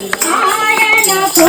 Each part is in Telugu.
ఆయనకు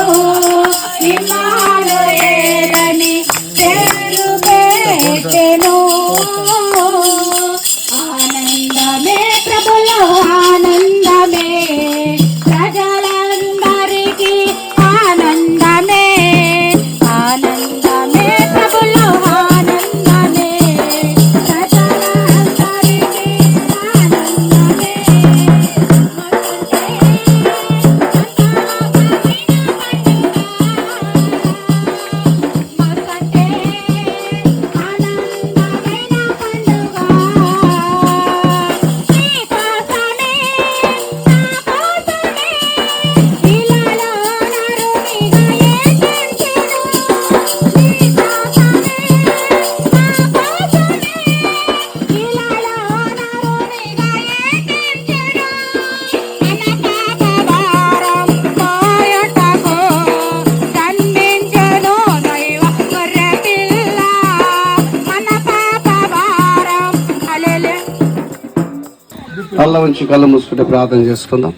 కళ్ళ ఉంచి కళ్ళు మూసుకుంటే ప్రార్థన చేసుకుందాం.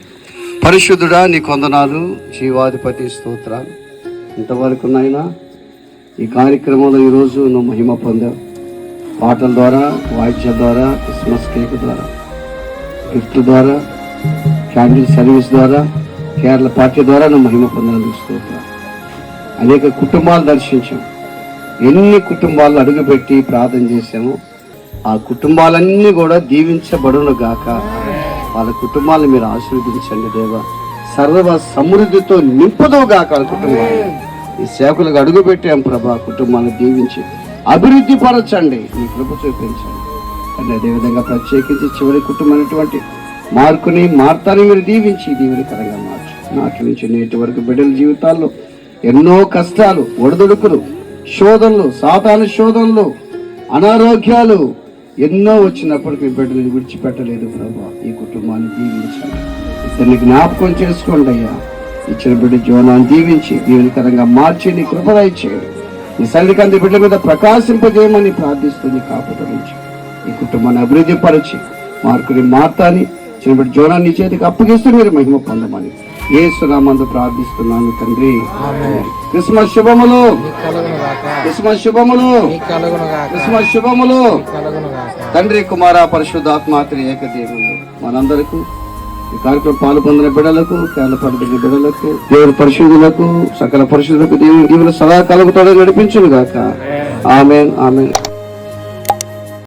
పరిశుద్ధుడా నీ కొందనాలు జీవాధిపతి స్తోత్రాలు ఇంతవరకు నాయనా? ఈ కార్యక్రమంలో ఈరోజు నువ్వు మహిమ పొందావు. పాటల ద్వారా వాయిద్యం ద్వారా క్రిస్మస్ కేక్ ద్వారా గిఫ్ట్ ద్వారా క్యాండిల్ సర్వీస్ ద్వారా కేరళ పార్టీ ద్వారా నువ్వు మహిమ పొందాలని స్తోత్రాలు. అనేక కుటుంబాలు దర్శించాం ఎన్ని కుటుంబాలు అడుగుపెట్టి ప్రార్థన చేశామో ఆ కుటుంబాలన్నీ కూడా దీవించబడును గాక. వాళ్ళ కుటుంబాలను మీరు ఆశీర్వదించండి దేవ. సర్వ సమృద్ధితో నింపదవు గాక వాళ్ళ కుటుంబాలు. ఈ సేవకులకు అడుగు పెట్టాం ప్రభా కుటుంబాన్ని దీవించి అభివృద్ధి పరచండి మీ కృప చూపించండి. అంటే అదేవిధంగా ప్రత్యేకించి చివరి కుటుంబమైనటువంటి మార్కుని మార్తాన్ని మీరు దీవించి దీవెనకరంగా మార్చు. నాటి నుంచి నేటి వరకు బిడ్డల జీవితాల్లో ఎన్నో కష్టాలు ఒడిదుడుకులు శోధనలు సాతాను శోధనలు అనారోగ్యాలు ఎన్నో వచ్చినప్పటికీ బిడ్డలు విడిచిపెట్టలేదు ప్రభా. ఈ కుటుంబాన్ని దీవించండి ఇతన్ని జ్ఞాపకం చేసుకోండి అయ్యా. ఇచ్చిన బిడ్డ జీవనాన్ని దీవించి దీవెనకరంగా మార్చి నీ కృపదయ చేయండి. నీ సన్నికంది బిడ్డ మీద ప్రకాశింపజేయమని ప్రార్థిస్తుంది కాపుదరించి ఈ కుటుంబాన్ని అభివృద్ధి పరిచి మార్కుని మార్తాని చిన్న బిడ్డ జీవనాన్ని చేతికి అప్పగిస్తూ మీరు మహిమ పొందమని ఏ సునామందు ప్రార్థిస్తున్నాను తండ్రి. క్రిస్మస్ శుభములు. క్రిస్మస్ శుభములు. క్రిస్మస్ శుభములు. తండ్రి కుమార పరిశుద్ధాత్మాత్రి ఏకదేవుడు మనందరకు ఈ కార్యక్రమం పాల్పొందిన బిడలకు కేరళ పడిన బిడలకు దేవుని పరిశుద్ధులకు సకల పరిశుద్ధులకు దేవుని దేవుని సదా కలుగుతాడని నడిపించును గాక. Amen amen.